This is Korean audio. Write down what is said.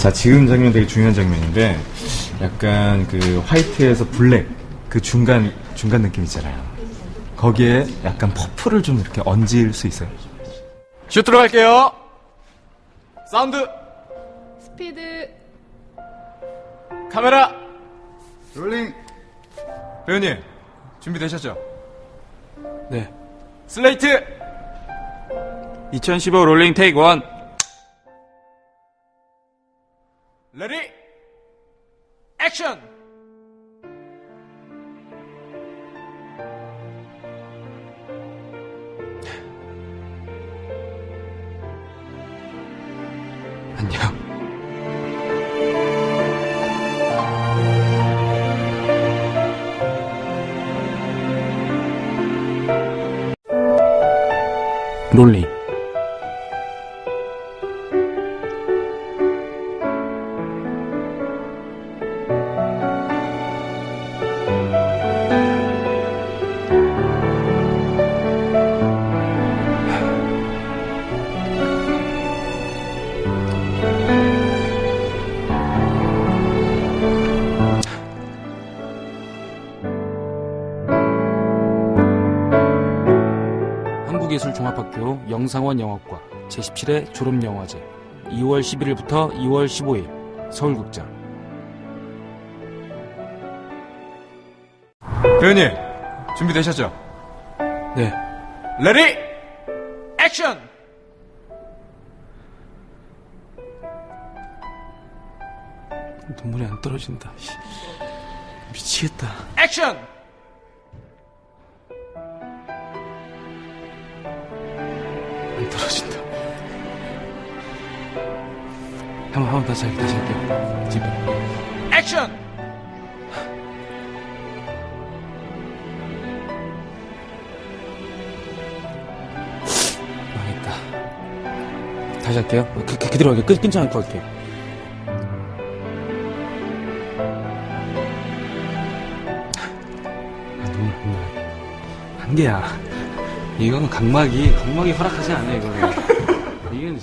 자, 지금 장면 되게 중요한 장면인데, 약간 그 화이트에서 블랙, 그 중간, 중간 느낌 있잖아요. 거기에 약간 퍼플을 좀 이렇게 얹을 수 있어요. 슛 들어갈게요! 사운드! 스피드 카메라! 롤링 배우님, 준비되셨죠? 네. 슬레이트! 2015 롤링 테이크 원. 레디! 액션! 안녕. 롤링. 한국예술종합학교 영상원 영화과 제17회 졸업영화제 2월 11일부터 2월 15일 서울극장 배우님, 준비되셨죠? 네 레디! 액션! 눈물이 안 떨어진다 씨. 미치겠다 액션! 떨어진다. 한번 한번 다시 할게 다시 할게요. 지금. 액션! 망했다. 다시 할게요. 그, 그, 그대로 할게요. 끊, 끊지 않고 할게요. 아, 눈물 안 나. 한계야 이거는 각막이 각막이 허락하지 않아 이거는. 이건